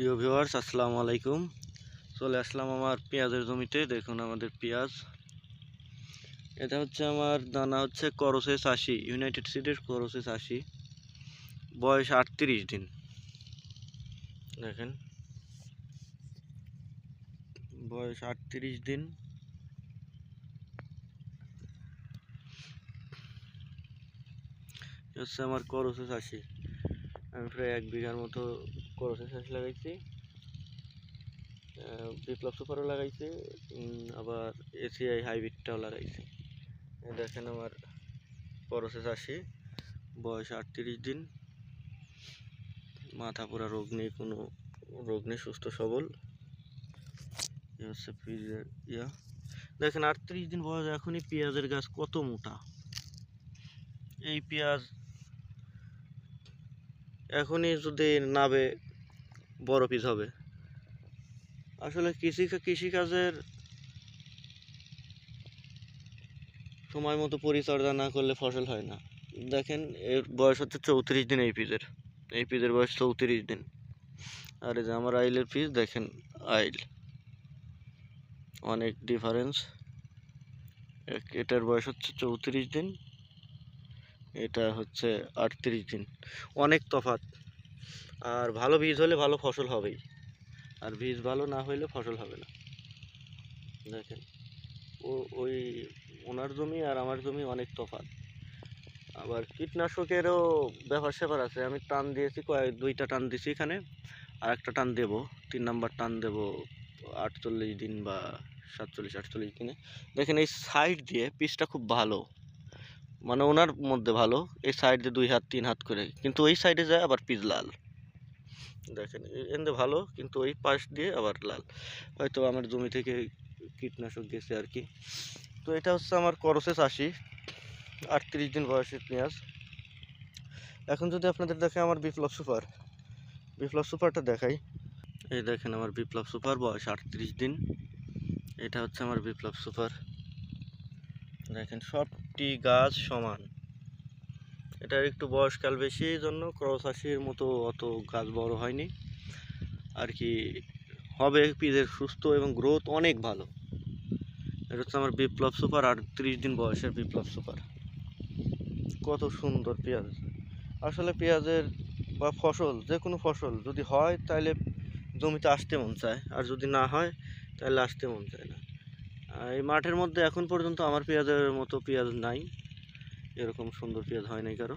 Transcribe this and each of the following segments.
প্রিয় ভিউয়ার্স, আসসালামু আলাইকুম। চলে আসলাম আমার পেঁয়াজের জমিতে। দেখুন আমাদের পেঁয়াজ। এটা হচ্ছে আমার দানা হচ্ছে করসেস আশি ইউনাইটেড সিডের করসেস আশি বয়স আটত্রিশ দিন। দেখেন। বয়স আটত্রিশ দিন। হচ্ছে আমার করসেস আশি আমি প্রায় এক বিঘার মতো করসে চাষ লাগাইছি। বিপ্লব সুপারও লাগাইছি আবার এসিআই হাইব্রিডটাও লাগাইছি। দেখেন আমার করসে চাষি বয়স আটত্রিশ দিন। মাথা পুরা রোগ নেই, কোনো রোগ নেই, সুস্থ, সবল। হচ্ছে ইয়া। দেখেন আটত্রিশ দিন বয়স, এখনই পেঁয়াজের গাছ কত মোটা। এই পেঁয়াজ এখনই যদি নাবে বড় পিস হবে। আসলে কৃষি কৃষিকাজের সময় মতো পরিচর্যা না করলে ফসল হয় না। দেখেন, এর বয়স হচ্ছে চৌত্রিশ দিন এই পিসের এই পিসের বয়স চৌত্রিশ দিন। আর এই যে আমার আইলের পিস দেখেন আইল। অনেক ডিফারেন্স এটার বয়স হচ্ছে চৌত্রিশ দিন। এটা হচ্ছে আটত্রিশ দিন। অনেক তফাৎ। আর ভালো বীজ হলে ভালো ফসল হবেই। আর বীজ ভালো না হইলে ফসল হবে না। দেখেন, ও, ওই ওনার জমি আর আমার জমি অনেক তফাৎ। আবার কীটনাশকেরও ব্যাপার স্যাপার আছে। আমি টান দিয়েছি, কয়েক, দুইটা টান দিয়েছি এখানে। আর একটা টান দেবো, তিন নাম্বার টান দেবো আটচল্লিশ দিন বা সাতচল্লিশ, আটচল্লিশ দিনে। দেখেন, এই সাইড দিয়ে পিসটা খুব ভালো। মানে ওনার মধ্যে ভালো। এই সাইড দিয়ে দুই হাত, তিন হাত করে। কিন্তু ওই সাইডে যায় আবার পিস লাল। দেখেন এন্দে ভালো, কিন্তু ওই পাশ দিয়ে আবার লাল। হয়তো আমার জমি থেকে কীটনাশক গেছে আর কি। তো এটা হচ্ছে আমার করসে চাষি আটত্রিশ দিন বয়সের পেঁয়াজ। এখন যদি আপনাদের দেখে আমার বিপ্লব সুপার, বিপ্লব সুপারটা দেখাই। এই দেখেন আমার বিপ্লব সুপার, বয়স আটত্রিশ দিন। এটা হচ্ছে আমার বিপ্লব সুপার। দেখেন সবটি গাছ সমান। এটার একটু বয়সকাল বেশি, এই জন্য ক্রস আশির মতো অত গাছ বড় হয়নি। আর কি হবে পিজের সুস্থ এবং গ্রোথ অনেক ভালো। এটা হচ্ছে আমার বিপ্লব সুপার আটত্রিশ দিন বয়সের বিপ্লব সুপার। কত সুন্দর পেঁয়াজ। আসলে পেঁয়াজের বা ফসল যে কোনো ফসল যদি হয় তাহলে জমিতে আসতে মন চায়, আর যদি না হয় তাহলে আসতে মন চায় না। আর এই মাঠের মধ্যে এখন পর্যন্ত আমার পেঁয়াজের মতো পেঁয়াজ নাই। এরকম সুন্দর পেঁয়াজ হয় নাই কারও।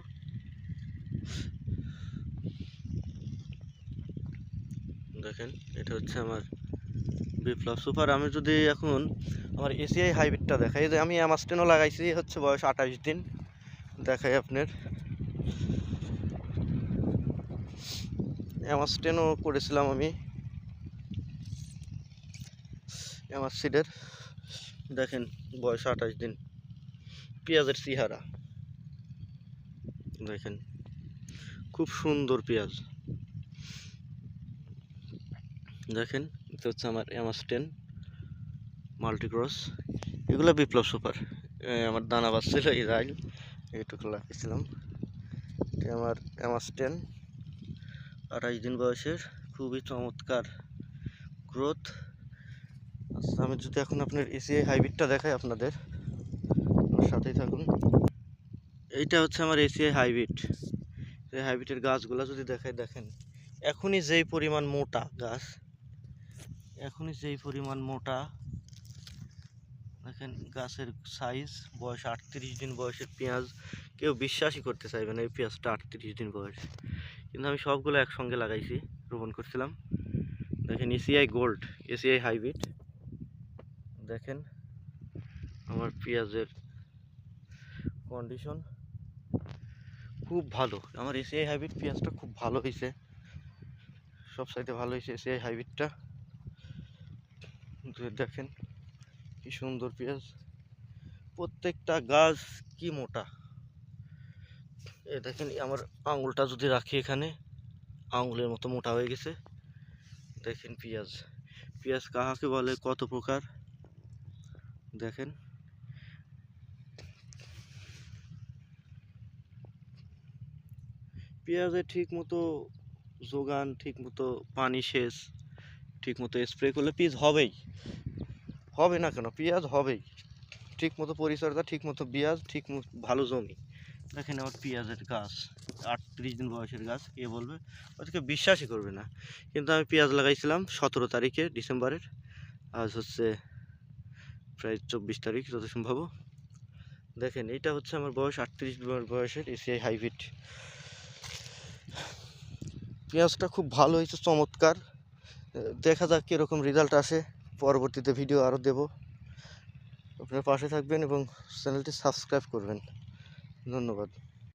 দেখেন, এটা হচ্ছে আমার বিপ্লব সুপার। আমি যদি এখন আমার এসিআই হাইব্রিডটা দেখাই, যে আমি অ্যামাস্টেনও লাগাইছি হচ্ছে বয়স আঠাশ দিন। দেখাই আপনার। অ্যামাস্টেনও করেছিলাম আমি। অ্যামাসিডের দেখেন, বয়স আঠাশ দিন। পেঁয়াজের চেহারা দেখেন। খুব সুন্দর পেঁয়াজ। দেখেন, এটা হচ্ছে আমার অ্যামাস্টেন মাল্টিক্রস। এগুলো বিপ্লব সুপার। আমার দানা বাচ্ছিল এই রাইল এইটুকু লাগিয়েছিলাম। এটা আমার অ্যামাস্টেন আঠাশ দিন বয়সের, খুবই চমৎকার গ্রোথ। আচ্ছা আমি যদি এখন আপনার এসিআই হাইব্রিডটা দেখাই আপনাদের সাথেই থাকুন। এইটা হচ্ছে আমার এসিআই হাইব্রিড। এই হাইব্রিডের গাছগুলো যদি দেখাই, দেখেন, এখনই যেই পরিমাণ মোটা গাছ, এখনই যেই পরিমাণ মোটা, দেখেন, গাছের সাইজ বয়স আটত্রিশ দিন বয়সের পেঁয়াজ, কেউ বিশ্বাসই করতে চাইবে না এই পেঁয়াজটা আটত্রিশ দিন বয়স। কিন্তু আমি সবগুলো একসঙ্গে লাগাইছি, রোপণ করছিলাম। দেখেন এসিআই গোল্ড এসিআই হাইব্রিড দেখেন, আমার পেঁয়াজের কন্ডিশন খুব ভালো। আমার এসিআই হাইব্রিড পেঁয়াজটা খুব ভালো হয়েছে। সব সাইডে ভালো হয়েছে এসে এসিআই হাইব্রিডটা। দেখেন, কি সুন্দর পেঁয়াজ। প্রত্যেকটা গাছ কি মোটা। এ দেখেন, আমার আঙুলটা যদি রাখি এখানে, আঙুলের মতো মোটা হয়ে গেছে। দেখেন পেঁয়াজ। পেঁয়াজ কাহাকে বলে, কত প্রকার। দেখেন। পেঁয়াজে ঠিক মতো যোগান, ঠিকমতো পানি সেচ, ঠিকমতো স্প্রে করলে পিস হবেই। হবে না কেন? পেঁয়াজ হবেই। ঠিকমতো পরিচর্যা, ঠিকমতো পেঁয়াজ ঠিক মতো ভালো জমি। দেখেন আমার পেঁয়াজের গাছ, আটত্রিশ দিন বয়সের গাছ, কে বলবে? ওদেরকে বিশ্বাসই করবে না। কিন্তু আমি পেঁয়াজ লাগাইছিলাম সতেরো তারিখে, ডিসেম্বরের। আজ হচ্ছে প্রায় চব্বিশ তারিখ, যত সম্ভব। দেখেন এটা হচ্ছে আমার বয়স, আটত্রিশ বয়সের, এসিআই হাইব্রিড। পেঁয়াজটা খুব ভালো হয়েছে, চমৎকার। দেখা যাক কীরকম রেজাল্ট আসে। পরবর্তীতে ভিডিও আরও দেব। আপনারা পাশে থাকবেন এবং চ্যানেলটি সাবস্ক্রাইব করবেন। ধন্যবাদ।